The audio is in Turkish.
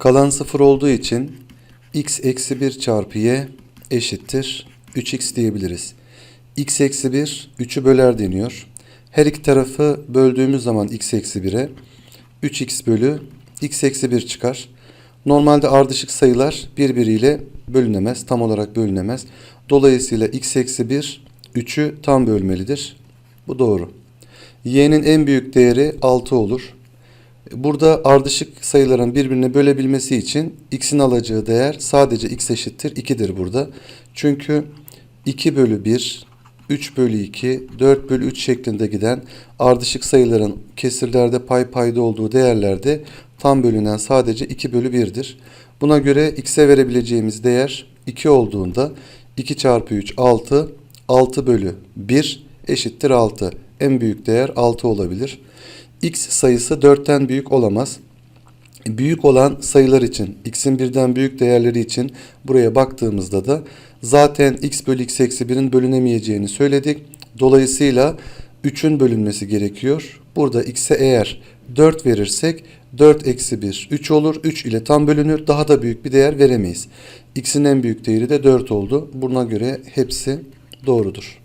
Kalan 0 olduğu için x eksi 1 çarpı y eşittir 3x diyebiliriz. x eksi 1 3'ü böler deniyor. Her iki tarafı böldüğümüz zaman x eksi 1'e 3x bölü x eksi 1 çıkar. Normalde ardışık sayılar birbiriyle bölünemez. Tam olarak bölünemez. Dolayısıyla x eksi 1 3'ü tam bölmelidir. Bu doğru. y'nin en büyük değeri 6 olur. Burada ardışık sayıların birbirine bölebilmesi için x'in alacağı değer sadece x eşittir 2'dir burada. Çünkü 2 bölü 1, 3 bölü 2, 4 bölü 3 şeklinde giden ardışık sayıların kesirlerde pay payda olduğu değerlerde tam bölünen sadece 2 bölü 1'dir. Buna göre x'e verebileceğimiz değer 2 olduğunda 2 çarpı 3 6, 6 bölü 1 eşittir 6. En büyük değer 6 olabilir. X sayısı 4'ten büyük olamaz. Büyük olan sayılar için, x'in birden büyük değerleri için buraya baktığımızda da zaten x bölü x eksi 1'in bölünemeyeceğini söyledik. Dolayısıyla 3'ün bölünmesi gerekiyor. Burada x'e eğer 4 verirsek 4 eksi 1 3 olur. 3 ile tam bölünür. Daha da büyük bir değer veremeyiz. x'in en büyük değeri de 4 oldu. Buna göre hepsi doğrudur.